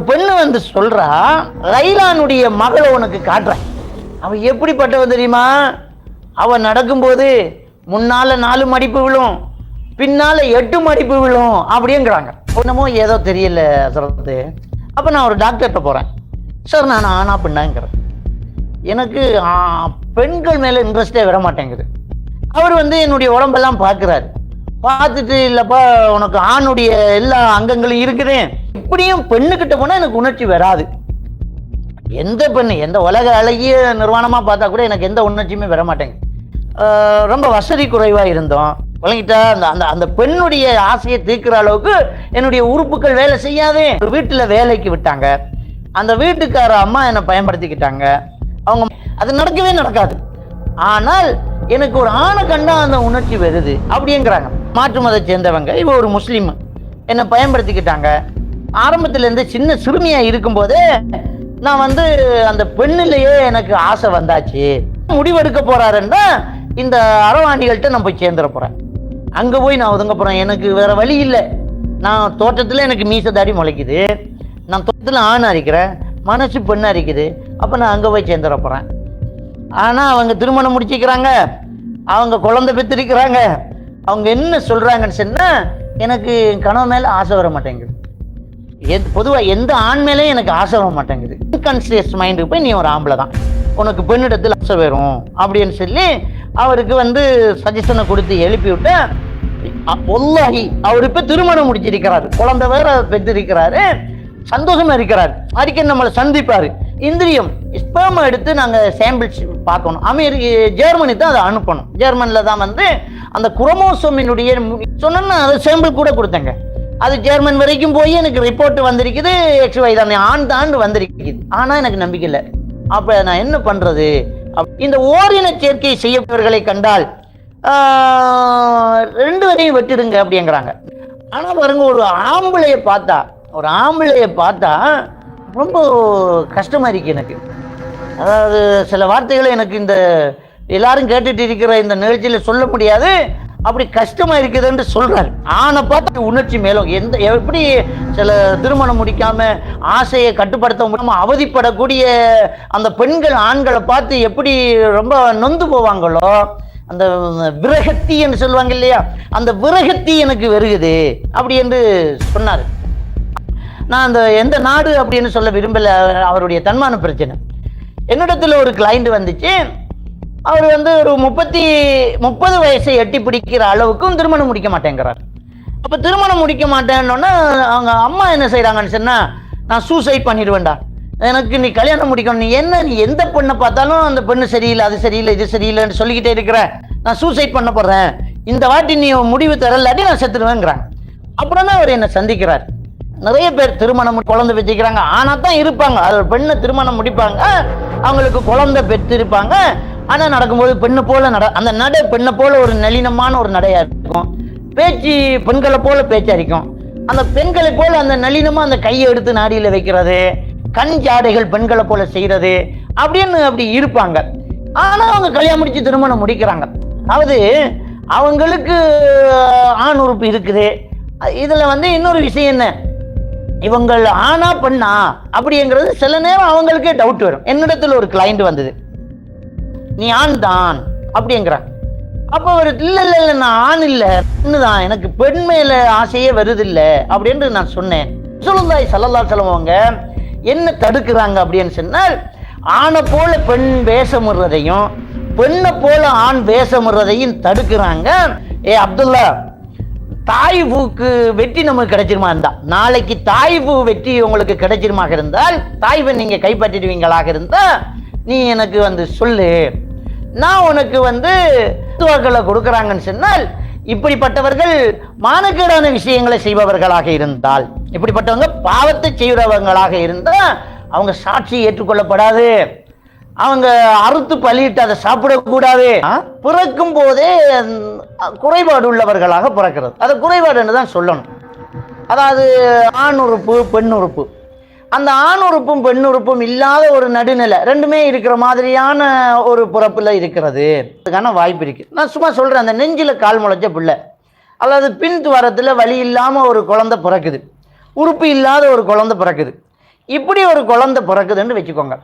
ஒரு பெண்ணு வந்து சொல்றா லைலானுடைய மகளை உனக்கு காட்டுறேன். அவன் எப்படிப்பட்டவன் தெரியுமா? அவன் நடக்கும்போது முன்னால நாலு மடிப்பு விழும் பின்னால எட்டு மடிப்பு விழும் அப்படிங்கிறாங்க ஒன்றுமோ ஏதோ தெரியல சொல்கிறது அப்போ நான் ஒரு டாக்டர்கிட்ட போகிறேன் சார் நான் ஆனா பெண்ணாங்கிறேன். எனக்கு பெண்கள் மேலே இன்ட்ரெஸ்டே வர மாட்டேங்குது. அவர் வந்து என்னுடைய உடம்பெல்லாம் பார்க்குறாரு பார்த்துட்டு இல்லப்பா உனக்கு ஆணுடைய எல்லா அங்கங்களும் இருக்குது. இப்படியும் பெண்ணுக்கிட்ட போனால் எனக்கு உணர்ச்சி வராது. எந்த பெண்ணு எந்த உலக அழகிய நிர்வாணமாக பார்த்தா கூட எனக்கு எந்த உணர்ச்சியுமே வர மாட்டேங்க ரொம்ப வசதி குறைவாக இருந்தோம். விளங்கிட்டா அந்த அந்த அந்த பெண்ணுடைய ஆசையை தீர்க்கிற அளவுக்கு என்னுடைய உறுப்புகள் வேலை செய்யாதே. ஒரு வீட்டில் வேலைக்கு விட்டாங்க. அந்த வீட்டுக்கார அம்மா என்னை பயன்படுத்திக்கிட்டாங்க. அவங்க அது நடக்கவே நடக்காது. ஆனால் எனக்கு ஒரு ஆணை கண்டா அந்த உணர்ச்சி வருது. அப்படிங்கிறாங்க மாற்று மதத்தை சேர்ந்தவங்க. இவ ஒரு முஸ்லீம். என்னை பயன்படுத்திக்கிட்டாங்க. ஆரம்பத்துலேருந்து சின்ன சிறுமியாக இருக்கும்போதே நான் வந்து அந்த பெண்ணிலேயே எனக்கு ஆசை வந்தாச்சு. முடிவெடுக்க போகிறாருன்னா இந்த அறவாண்டிகள்கிட்ட நான் போய் சேர்ந்துட போகிறேன் அங்கே போய் நான் ஒதுங்க போகிறேன் எனக்கு வேறு வழி இல்லை. நான் தோட்டத்தில் எனக்கு மீச தாடி முளைக்குது. நான் தோட்டத்தில் ஆண் அரிக்கிறேன். மனசு பெண்ணு அரிக்குது. அப்போ நான் அங்கே போய் சேர்ந்துட போகிறேன் ஆனால் அவங்க திருமணம் முடிச்சுக்கிறாங்க. அவங்க குழந்தை பெற்றிருக்கிறாங்க. அவங்க என்ன சொல்றாங்கன்னு சொன்னா எனக்கு என் கனவு மேல ஆசை வர மாட்டேங்குது. எத் பொதுவாக எந்த ஆண் மேலேயும் எனக்கு ஆசை வர மாட்டேங்குது. இன்கான்சியஸ் மைண்டுக்கு போய் நீ ஒரு ஆம்பளை தான். உனக்கு பெண்ணிடத்தில் ஆசை வரும் அப்படின்னு சொல்லி அவருக்கு வந்து சஜஷனை கொடுத்து எழுப்பி விட்டு ஒல்லாகி அவர் இப்போ திருமணம் முடிச்சிருக்கிறார். குழந்தை வேற பெற்றிருக்கிறாரு. சந்தோஷமா இருக்கிறார். அடிக்கடி நம்மளை சந்திப்பாரு? இந்திரியம் ஸ்பேம் எடுத்து நாங்கள் சாம்பிள்ஸ் பார்க்கணும். அமெரிக்க ஜெர்மனி தான் அதை அனுப்பணும். ஜெர்மனில் தான் வந்து அந்த குரோமோசோமினுடைய சொன்னோன்னா அதை சாம்பிள் கூட கொடுத்தேங்க. அது ஜெர்மன் வரைக்கும் போய் எனக்கு ரிப்போர்ட் வந்திருக்குது எக்ஸ் வை தான் ஆண்டு ஆண்டு வந்திருக்குது. ஆனால் எனக்கு நம்பிக்கை இல்லை. அப்போ நான் என்ன பண்ணுறது இந்த ஓரின சேர்க்கை செய்யப்பவர்களை கண்டால் ரெண்டு வரையும் வெட்டிடுங்க அப்படிங்கிறாங்க. ஆனால் பாருங்க ஒரு ஆம்பளையை பார்த்தா ஒரு ஆம்பளையை பார்த்தா ரொம்ப கஷ்டமாக இருக்குது எனக்கு. அதாவது சில வார்த்தைகளை எனக்கு இந்த எல்லாரும் கேட்டுட்டு இருக்கிற இந்த நிகழ்ச்சியில் சொல்ல முடியாது. அப்படி கஷ்டமா இருக்குதுன்னு சொல்றாரு. ஆனை பார்த்து உணர்ச்சி மேலும் எந்த எப்படி சில திருமணம் முடிக்காம ஆசையை கட்டுப்படுத்த முடியாம அவதிப்படக்கூடிய அந்த பெண்கள் ஆண்களை பார்த்து எப்படி ரொம்ப நொந்து போவாங்களோ அந்த விரகத்தி என்று சொல்லுவாங்க இல்லையா? அந்த விரகத்தி எனக்கு வருகுது. அப்படி என்று சொன்னார். நான் அந்த எந்த நாடு அப்படின்னு சொல்ல விரும்பலை அவருடைய தன்மான பிரச்சனை. என்னிடத்தில் ஒரு கிளைண்ட் வந்துச்சு. அவர் வந்து ஒரு முப்பத்தி முப்பது வயசை எட்டி பிடிக்கிற அளவுக்கும் திருமணம் முடிக்க மாட்டேங்கிறார். அப்போ திருமணம் முடிக்க மாட்டேன்னொன்னே அவங்க அம்மா என்ன செய்கிறாங்கன்னு சொன்னால் நான் சூசைட் பண்ணிடுவேன்டா. எனக்கு நீ கல்யாணம் முடிக்கணும். நீ என்ன நீ எந்த பெண்ணை பார்த்தாலும் அந்த பெண்ணு சரியில்லை அது சரியில்லை இது சரியில்லைன்னு சொல்லிக்கிட்டே இருக்கிற நான் சூசைட் பண்ண போகிறேன் இந்த வாட்டி நீ முடிவு தரலாட்டி நான் செத்துடுவேங்கிறேன் அப்புறம் தான் அவர் என்னை சந்திக்கிறார். நிறைய பேர் திருமணம் குழந்தை பெற்றிக்கிறாங்க ஆனால் தான் இருப்பாங்க. அது பெண்ணை திருமணம் முடிப்பாங்க. அவங்களுக்கு குழந்தை பெற்றிருப்பாங்க. ஆனால் நடக்கும்போது பெண்ணை போல நட அந்த நடை பெண்ணை போல ஒரு நளினமான ஒரு நடையாக இருக்கும். பேச்சு பெண்களை போல பேச்சா இருக்கும். அந்த பெண்களை போல அந்த நளினமாக அந்த கையை எடுத்து நாடியில் வைக்கிறது கண் ஜாடைகள் பெண்களை போல செய்கிறது அப்படின்னு அப்படி இருப்பாங்க. ஆனால் அவங்க கல்யாணம் முடிச்சு திருமணம் முடிக்கிறாங்க. அதாவது அவங்களுக்கு ஆண் உறுப்பு இருக்குது. இதில் வந்து இன்னொரு விஷயம் என்ன? இவங்கள் ஆனா பெண்ணா அப்படிங்கிறது சில நேரம் அவங்களுக்கே டவுட் வரும். என்னிடத்துல ஒரு கிளைண்ட் வந்தது. நீ ஆண் தான் அப்படிங்கிற அப்போ அவர் இல்ல இல்ல இல்ல நான் ஆண் இல்ல. பெண்ணு தான். எனக்கு பெண் மேல ஆசையே வருது இல்ல அப்படின்னு நான் சொன்னேன். சொல்லுந்தாய் சல்லல்லா செலவங்க என்ன தடுக்கிறாங்க அப்படின்னு சொன்னால் ஆணை போல பெண் வேஷமிடுறதையும் பெண்ணை போல ஆண் வேஷமிடுறதையும் தடுக்கிறாங்க. ஏ அப்துல்லா தாய் பூக்கு வெற்றி நமக்கு கிடைச்சிருமா இருந்தா? நாளைக்கு தாய் பூ வெற்றி உங்களுக்கு கிடைச்சிருமாக இருந்தால் தாய் பெண் நீங்க கைப்பற்றிடுவீங்களாக இருந்தா நீ எனக்கு வந்து சொல்லு. நான் உனக்கு வந்து துவாக்களை கொடுக்குறாங்கன்னு சொன்னால் இப்படிப்பட்டவர்கள் மானக்கேடான விஷயங்களை செய்பவர்களாக இருந்தால் இப்படிப்பட்டவங்க பாவத்தை செய்கிறவங்களாக இருந்தா அவங்க சாட்சி ஏற்றுக்கொள்ளப்படாது. அவங்க அறுத்து பலியிட்டு அதை சாப்பிடக்கூடாது. பிறக்கும் போதே குறைபாடு உள்ளவர்களாக பிறக்கிறது. அது குறைபாடுன்னு தான் சொல்லணும். அதாவது ஆண் உறுப்பு பெண் உறுப்பு. அந்த ஆண் உறுப்பும் பெண் உறுப்பும் இல்லாத ஒரு நடுநிலை ரெண்டுமே இருக்கிற மாதிரியான ஒரு பிறப்பில் இருக்கிறது. அதுக்கான வாய்ப்பு இருக்குது நான் சும்மா சொல்கிறேன் அந்த நெஞ்சில் கால் முளைச்ச பிள்ளை. அல்லது பின் துவாரத்தில் வலி இல்லாமல் ஒரு குழந்தை பிறக்குது. உறுப்பு இல்லாத ஒரு குழந்தை பிறக்குது. இப்படி ஒரு குழந்தை பிறக்குதுன்னு வச்சுக்கோங்க.